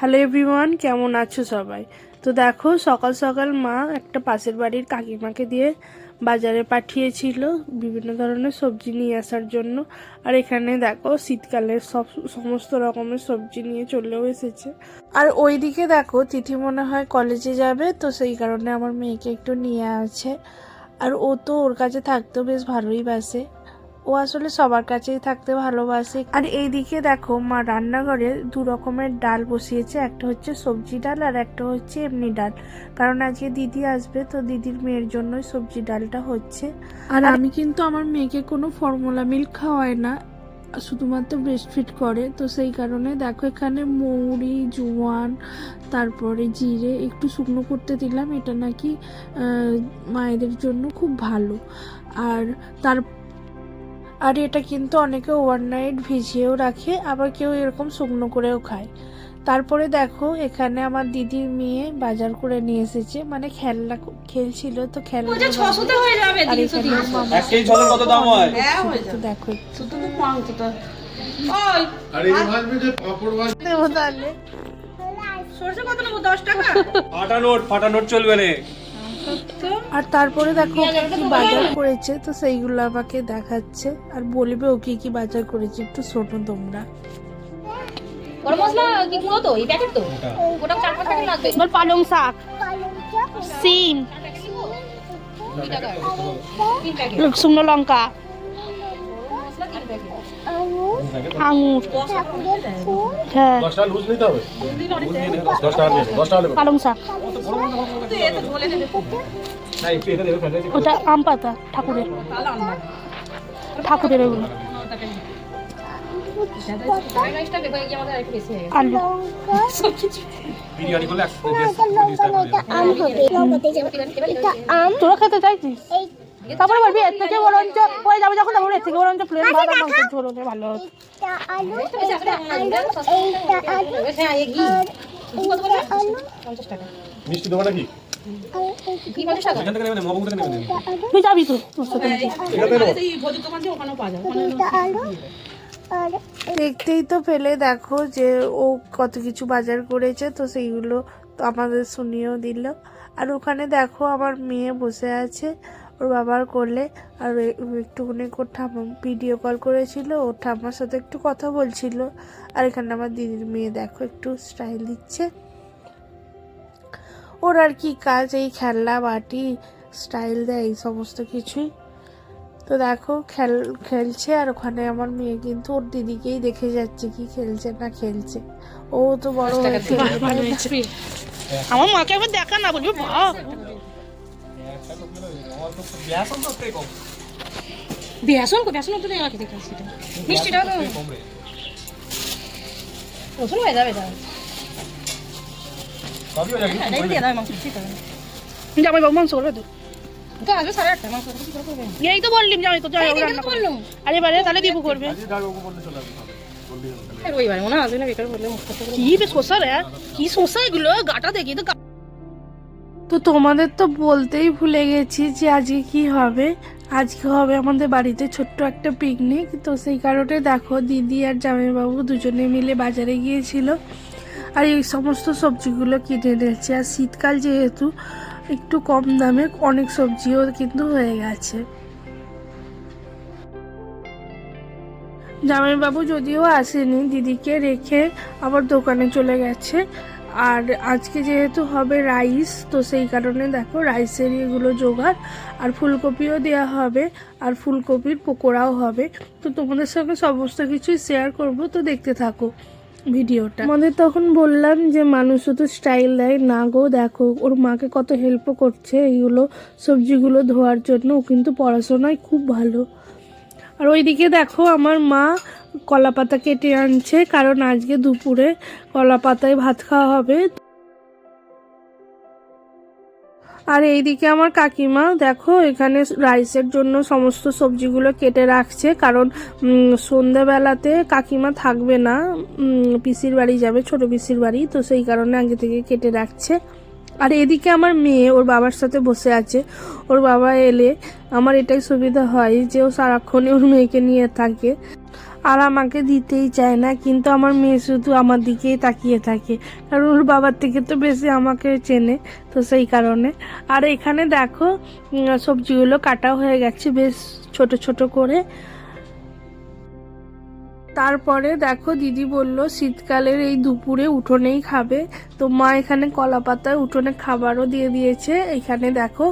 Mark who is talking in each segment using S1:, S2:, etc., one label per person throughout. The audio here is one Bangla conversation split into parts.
S1: হ্যালো এভরিওয়ান কেমন আছো সবাই? তো দেখো, সকাল সকাল মা একটা পাশের বাড়ির কাকিমাকে দিয়ে বাজারে পাঠিয়েছিল বিভিন্ন ধরনের সবজি নিয়ে আসার জন্য। আর এখানে দেখো শীতকালের সব, সমস্ত রকমের সবজি নিয়ে চলেও এসেছে। আর ওইদিকে দেখো, তিথি মনে হয় কলেজে যাবে, তো সেই কারণে আমার মেয়েকে একটু নিয়ে আছে। আর ও তো ওর কাছে থাকতেও বেশ ভালোই বাসে। ও আসলে সবার কাছেই থাকতে ভালোবাসে। আর এইদিকে দেখো মা রান্নাঘরে দু রকমের ডাল বসিয়েছে। একটা হচ্ছে সবজি ডাল আর একটা হচ্ছে এমনি ডাল। কারণ আজকে দিদি আসবে তো দিদির মেয়ের জন্যই সবজি ডালটা হচ্ছে। আর আমি কিন্তু আমার মেয়েকে কোনো ফর্মুলা মিল্ক খাওয়াই না শুধুমাত্র ব্রেস্ট ফিট করে। তো সেই কারণে দেখো এখানে মৌরি জোয়ান তারপরে জিরে একটু শুকনো করতে দিলাম। এটা নাকি মায়েদের জন্য খুব ভালো। আর তার আর এটা কিন্তু অনেকে ওভারনাইট ভিজিয়েও রাখে আবার কেউ এরকম শুকনো করেও খায়। তারপরে দেখো এখানে আমার দিদির মেয়ে বাজার করে নিয়ে এসেছে মানে খেলনা খেলছিল তো খেলনা
S2: হয়ে
S1: তো দেখো
S2: সরষে কত নেব দশ টাকা?
S3: ফাটা নোট ফাটা নোট চলবে রে
S1: আর তারপরে দেখো কি বাজার করেছে তো সেইগুলো আমাকে দেখাচ্ছে। আর বলবে ও কি কি বাজার করেছে একটু শোনো তোমরা।
S4: গরম মশলা কি গুঁড়ো তো? এই প্যাকেট তো? ওটা। চার পাঁচ প্যাকেট লাগবে।
S1: এবার পালং শাক। সিম। শুকনো লঙ্কা। আঙুর। হ্যাঁ। পালং শাক।
S3: এটা
S1: ওটা আম পাতা ঠাকুরের। ঠাকুরের ওগুলো। আলু
S3: একশো
S1: তোরা খেতে চাইছিস? তারপরে বলবি এর থেকে বরঞ্চ পরে যাবে যখন তখন এর থেকে বরঞ্চ প্লেন মাংস ঝোল হলে ভালো
S4: হ্যাঁ
S5: মিষ্টি দেবো নাকি
S4: ঘি পঞ্চাশ টাকা?
S3: এখান থেকে নেবেন মহাবুক থেকে নেবেন
S1: তুই যাবি তো তোর সাথে। নাকি?
S5: এটাতে নেব
S2: এই ভোজের দোকান থেকে ওখানেও পাওয়া যায়
S1: দেখতেই তো পেলে দেখো যে ও কত কিছু বাজার করেছে তো সেইগুলো তো আমাদের শুনিয়েও দিল। আর ওখানে দেখো আমার মেয়ে বসে আছে ওর বাবার করলে আর একটুখানি ওর ঠাম্মা ভিডিও কল করেছিল ওর ঠাম্মার সাথে একটু কথা বলছিল। আর এখানে আমার দিদির মেয়ে দেখো একটু স্টাইল দিচ্ছে। ওর আর কি কাজ এই খেলনা বাটি স্টাইল দেয় এই সমস্ত কিছুই। তো দেখো খেল খেলছে আর ওখানে আমার মেয়ে কিন্তু ওর দিদিকেই দেখে যাচ্ছে কি খেলছে না খেলছে। ও তো বড় হয়েছে। আমার মাকে একবার দেখা না বলবি
S4: বেসন কো বেসন তো আমাকে দেখে সেটা মিষ্টিটা তো রসুন হয়ে যাবে
S1: বাবু মাংস তো
S4: তো
S1: এই তো বললিম জামাই তো বারে তাহলে দিবু করবে
S4: রবিবার মনে হয়
S1: কি শোষা এগুলো? গাটা দেখি তো তো তোমাদের তো বলতেই ভুলে গেছি যে আজকে কি হবে। আজকে হবে আমাদের বাড়িতে ছোট্ট একটা পিকনিক তো সেই কারণে দেখো দিদি আর জামাইবাবু দুজনে মিলে বাজারে গিয়েছিল। আর এই সমস্ত সবজিগুলো কিনে এনেছে। আর শীতকাল যেহেতু একটু কম দামে অনেক সবজিও কিন্তু হয়ে গেছে। জামাইবাবু যদিও আসেনি, দিদিকে রেখে আবার দোকানে চলে গেছে। আর আজকে যেহেতু হবে রাইস, তো সেই কারণে দেখো রাইসের এগুলো জোগাড়, আর ফুলকপিও দেওয়া হবে, আর ফুলকপির পকোড়াও হবে। তো তোমাদের সঙ্গে সমস্ত কিছুই শেয়ার করব, তো দেখতে থাকো ভিডিওটা। আমাদের তখন বললাম যে মানুষ তো স্টাইল দেয়। না গো, দেখো, ওর মাকে কত হেল্পও করছে এইগুলো সবজিগুলো ধোয়ার জন্য। ও কিন্তু পড়াশোনায় খুব ভালো। আর ওইদিকে দেখো আমার মা কলা পাতা কেটে আনছে, কারণ আজকে দুপুরে কলা পাতায় ভাত খাওয়া হবে। আর এইদিকে আমার কাকিমা, দেখো, এখানে রাইসের জন্য সমস্ত সবজিগুলো কেটে রাখছে, কারণ সন্ধ্যাবেলাতে কাকিমা থাকবে না পিসির বাড়ি যাবে, ছোট পিসির বাড়ি, তো সেই কারণে আগে থেকে কেটে রাখছে। আর এদিকে আমার মেয়ে, ওর বাবার সাথে বসে আছে। ওর বাবা এলে আমার এটাই সুবিধা হয় যে ও সারাক্ষণে ওর মেয়েকে নিয়ে থাকে। আর আমাকে দিতেই চায় না, কিন্তু আমার মেয়ে শুধু আমার দিকেই তাকিয়ে থাকে। কারণ ওর বাবার থেকে তো বেশি আমাকে চেনে, তো সেই কারণে। আর এখানে দেখো সবজিগুলো কাটা হয়ে গেছে, বেশ ছোট ছোট করে। তারপরে দেখো দিদি বলল শীতকালের এই দুপুরে উঠোনেই খাবে। তো মা এখানে কলা পাতায় উঠোনে খাবারও দিয়ে দিয়েছে। এখানে দেখো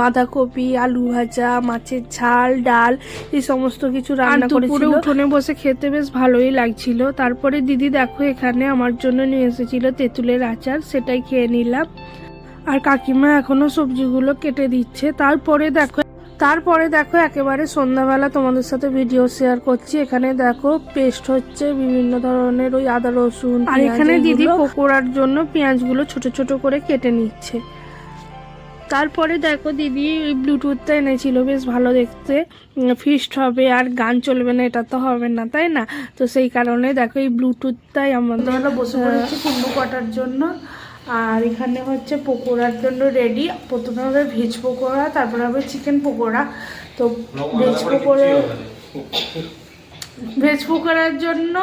S1: বাঁধাকপি আলু ভাজা মাছের ঝাল ডাল এই সমস্ত কিছু রান্না করে উঠোনে বসে খেতে বেশ ভালোই লাগছিল। তারপরে দিদি দেখো এখানে আমার জন্য নিয়ে এসেছিল তেঁতুলের আচার সেটাই খেয়ে নিলাম। আর কাকিমা এখনও সবজিগুলো কেটে দিচ্ছে। তারপরে দেখো তারপরে দেখো একেবারে সন্ধ্যাবেলা তোমাদের সাথে ভিডিও শেয়ার করছি। এখানে দেখো পেস্ট হচ্ছে বিভিন্ন ধরনের ওই আদা রসুন আর এখানে দিদি পকোড়ার জন্য পেঁয়াজগুলো ছোট ছোট করে কেটে নিচ্ছে। তারপরে দেখো দিদি ওই ব্লুটুথটা এনেছিল বেশ ভালো দেখতে। ফিস্ট হবে আর গান চলবে না এটা তো হবে না তাই না? তো সেই কারণে দেখো এই ব্লুটুথটাই আমাদের বসে পড়েছি কুমড়ো কাটার জন্য। আর এখানে হচ্ছে পকোড়ার জন্য রেডি প্রথমে হবে ভেজ পকোড়া তারপরে হবে চিকেন পকোড়া। তো ভেজ পকোড়া ভেজ পকোড়ার জন্য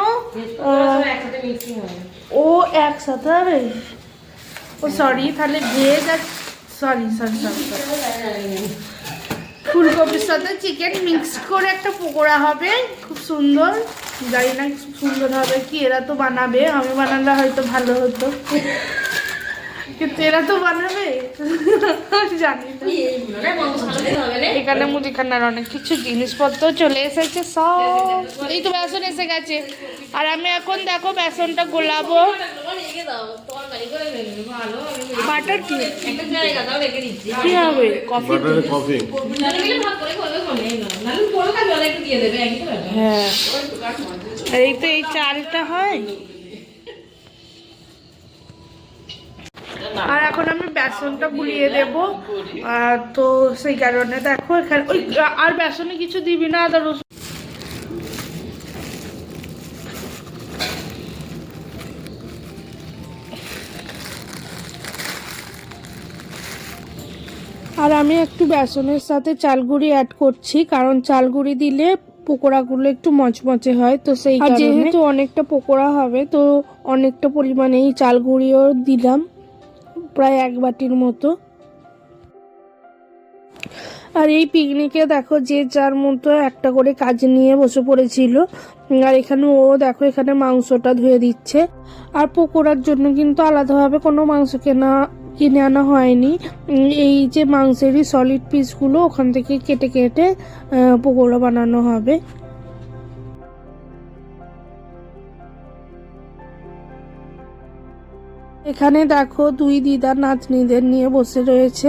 S1: ও একসাথে হবে? ও সরি তাহলে ভেজ আর সরি সরি সরি ফুলকপির সাথে চিকেন মিক্স করে একটা পকোড়া হবে। খুব সুন্দর। জানি না খুব সুন্দর হবে কি এরা তো বানাবে। আমি বানালে হয়তো ভালো হতো। কিন্তু এরা তো বানাবে? জানি এখানে মুদিখানার অনেক কিছু জিনিসপত্র চলে এসেছে সব। এই তো বেসন এসে গেছে। আর আমি এখন দেখো বেসনটা গোলাবো। বাটার কি? কি হবে? Coffee
S5: coffee.
S1: হ্যাঁ। এই তো এই চালটা হয়। আর এখন আমি বেসনটা গুলিয়ে দেব। তো সেই কারণে দেখো এখানে ওই আর বেসনে কিছু দিবি না আদা রসুন। আর আমি একটু বেসনের সাথে চালগুড়ি অ্যাড করছি কারণ চালগুড়ি দিলে পকোড়াগুলো একটু মচমচে হয় তো সেই যেহেতু অনেকটা পকোড়া হবে তো অনেকটা পরিমাণেই চালগুড়িও দিলাম। প্রায় এক বাটির মতো। আর এই পিকনিকে দেখো যে যার মতো একটা করে কাজ নিয়ে বসে পড়েছিল। আর এখানে ও দেখো এখানে মাংসটা ধুয়ে দিচ্ছে। আর পকোড়ার জন্য কিন্তু আলাদাভাবে কোনো মাংস কেনা, কিনে আনা হয়নি। এই যে মাংসেরই সলিড পিসগুলো ওখান থেকে কেটে কেটে পকোড়া বানানো হবে। এখানে দেখো দুই দিদা নাতনিদের নিয়ে বসে রয়েছে।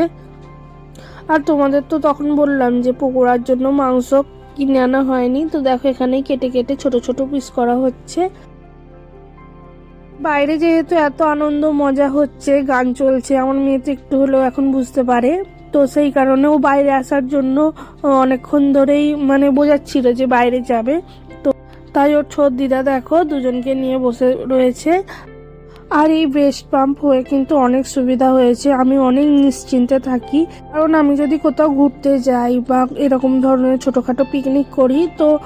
S1: আর তোমাদের তো তখন বললাম যে পকোড়ার জন্য মাংস কিনে আনা হয়নি। তো দেখো এখানে কেটে কেটে ছোট ছোট পিস করা হচ্ছে। বাইরে যেহেতু এত আনন্দ, মজা হচ্ছে, গান চলছে, আমার মেয়ে তো একটু হলেও এখন বুঝতে পারে। তো সেই কারণে ও বাইরে আসার জন্য অনেকক্ষণ ধরেই মানে বোঝাচ্ছিল যে বাইরে যাবে। তো তাই ওর ছোট দিদা দেখো দুজনকে নিয়ে বসে রয়েছে। আর এই ব্রেস্ট পাম্প হয়ে কিন্তু অনেক সুবিধা হয়েছে। আমি অনেক নিশ্চিন্তে থাকি। কারণ আমি যদি কোথাও ঘুরতে যাই বা এরকম ধরনের ছোটোখাটো পিকনিক করি, তো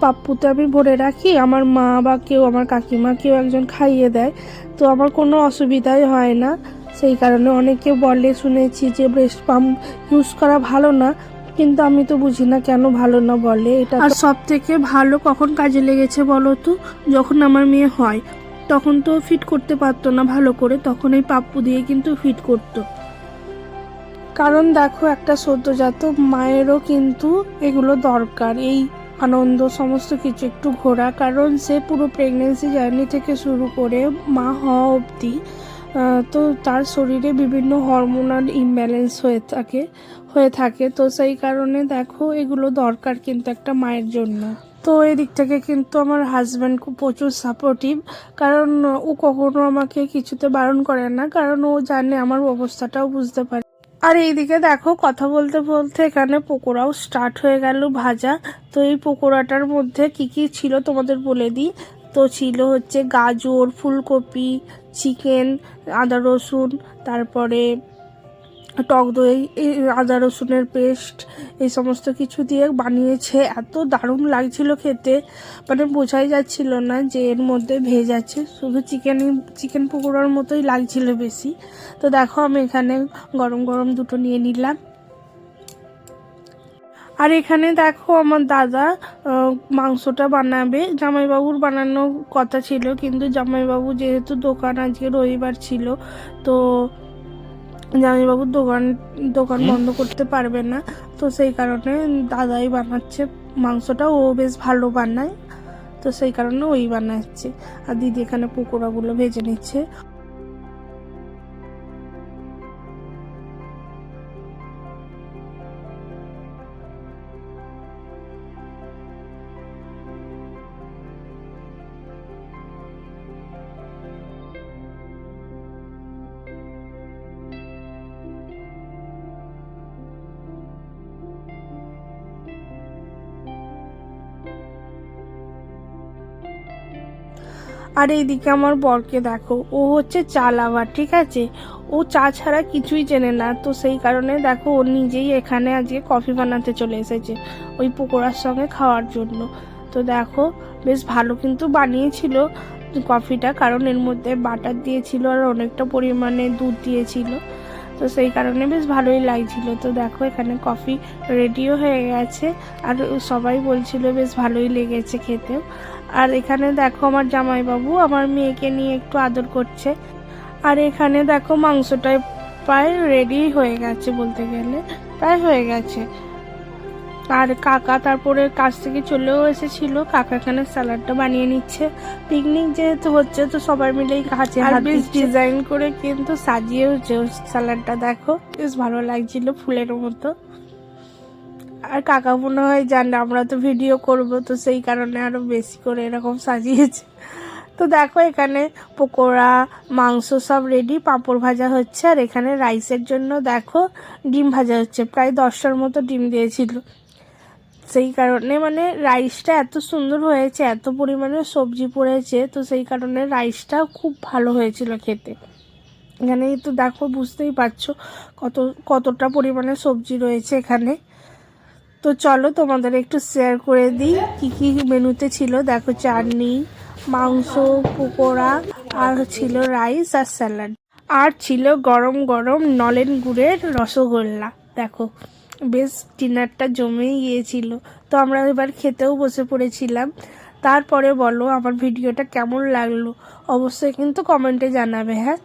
S1: পাপ্পুতে আমি ভরে রাখি। আমার মা বা কেউ, আমার কাকিমা কেউ একজন খাইয়ে দেয়। তো আমার কোনো অসুবিধাই হয় না। সেই কারণে অনেকে বলে, শুনেছি যে ব্রেস্ট পাম্প ইউজ করা ভালো না। কিন্তু আমি তো বুঝি না কেন ভালো না বলে। এটা আর সব থেকে ভালো কখন কাজে লেগেছে বলো তো? যখন আমার মেয়ে হয়। তখন তো ফিট করতে পারতো না ভালো করে, তখন এই পাপ্পু দিয়ে কিন্তু ফিট করতো। কারণ দেখো একটা সদ্যজাত মায়েরও কিন্তু এগুলো দরকার, এই আনন্দ সমস্ত কিছু একটু ঘোরা। কারণ সে পুরো প্রেগনেন্সি জার্নি থেকে শুরু করে মা হওয়া অবধি তো তার শরীরে বিভিন্ন হরমোনাল ইমব্যালেন্স হয়ে থাকে হয়ে থাকে। তো সেই কারণে দেখো এগুলো দরকার কিন্তু একটা মায়ের জন্য। তো এদিক থেকে কিন্তু আমার হাজব্যান্ড খুব প্রচুর সাপোর্টিভ কারণ ও কখনো আমাকে কিছুতে বারণ করে না, কারণ ও জানে আমার অবস্থাটাও বুঝতে পারে। আর এইদিকে দেখো, কথা বলতে বলতে এখানে পকোড়াও স্টার্ট হয়ে গেল ভাজা। তো এই পকোড়াটার মধ্যে কি কি ছিল তোমাদের বলে দিই? তো ছিল হচ্ছে গাজর, ফুলকপি চিকেন আদা রসুন, তারপরে টক দই, এই আদা রসুনের পেস্ট, এই সমস্ত কিছু দিয়ে বানিয়েছে। এত দারুণ লাগছিল খেতে। মানে বোঝাই যাচ্ছিল না যে এর মধ্যে ভেজ আছে। শুধু চিকেন চিকেন পকোড়ার মতোই লাগছিল বেশি। তো দেখো আমি এখানে গরম গরম দুটো নিয়ে নিলাম। আর এখানে দেখো আমার দাদা মাংসটা বানাবে। জামাইবাবুর বানানোর কথা ছিল, কিন্তু জামাইবাবু যেহেতু দোকান আজকে রবিবার ছিল, তো জামাইবাবুর দোকান দোকান বন্ধ করতে পারবে না। তো সেই কারণে দাদাই বানাচ্ছে। মাংসটা ও বেশ ভালো বানায়। তো সেই কারণে ওই বানাচ্ছে। আর দিদি এখানে পকোড়াগুলো ভেজে নিচ্ছে। আর এইদিকে আমার বরকে দেখো, ও হচ্ছে চা লাভার ঠিক আছে? ও চা ছাড়া কিছুই চেনে না, তো সেই কারণে দেখো, ও নিজেই এখানে আজকে কফি বানাতে চলে এসেছে, ওই পকোড়ার সঙ্গে খাওয়ার জন্য। তো দেখো, বেশ ভালো কিন্তু বানিয়েছিল কফিটা, কারণ এর মধ্যে বাটার দিয়েছিল আর অনেকটা পরিমাণে দুধ দিয়েছিল। তো সেই কারণে বেশ ভালোই লাগছিল। তো দেখো, এখানে কফি রেডিও হয়ে গেছে, আর সবাই বলছিল বেশ ভালোই লেগেছে খেতেও। আর এখানে দেখো আমার জামাইবাবু আমার মেয়েকে নিয়ে একটু আদর করছে। আর এখানে দেখো মাংসটাই প্রায় রেডি হয়ে গেছে বলতে গেলে প্রায় হয়ে গেছে। আর কাকা তারপরে কাছ থেকে চলেও এসেছিল কাকা এখানে স্যালাডটা বানিয়ে নিচ্ছে। পিকনিক যেহেতু হচ্ছে তো সবাই মিলেই কাছে বেশ ডিজাইন করে কিন্তু সাজিয়েওছে স্যালাডটা দেখো বেশ ভালো লাগছিল ফুলের মতো। আর কাকা মনে হয় জানে আমরা তো ভিডিও করব, তো সেই কারণে আরও বেশি করে এরকম সাজিয়েছে। তো দেখো এখানে পকোড়া, মাংস সব রেডি পাঁপড় ভাজা হচ্ছে, আর এখানে রাইসের জন্য দেখো ডিম ভাজা হচ্ছে, প্রায় দশটার মতো ডিম দিয়েছিল। সেই কারণে মানে রাইসটা এত সুন্দর হয়েছে, এত পরিমাণে সবজি পড়েছে, তো সেই কারণে রাইসটা খুব ভালো হয়েছিল খেতে। এখানে তো দেখো বুঝতেই পারছ কত, কতটা পরিমাণে সবজি রয়েছে এখানে। তো চলো তোমাদের একটু শেয়ার করে দিই কি কি মেনুতে ছিল। দেখো চাটনি, মাংস, পকোড়া, আর ছিল রাইস আর স্যালাড আর ছিল গরম গরম নলেন গুড়ের রসগোল্লা। দেখো, বেশ ডিনারটা জমেই গিয়েছিল। তো আমরা এবার খেতেও বসে পড়েছিলাম। তারপরে বলো আমার ভিডিওটা কেমন লাগল? অবশ্যই কিন্তু কমেন্টে জানাবে হ্যাঁ?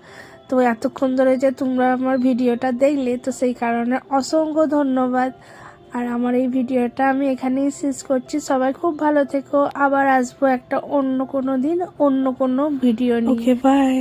S1: তো এতক্ষণ ধরে যে তোমরা আমার ভিডিওটা দেখলে, তো সেই কারণে অসংখ্য ধন্যবাদ। আর আমার এই ভিডিওটা আমি এখানেই শেষ করছি। সবাই খুব ভালো থেকো। আবার আসব একটা অন্য কোনো দিন, অন্য কোনো ভিডিও নিয়ে। Okay bye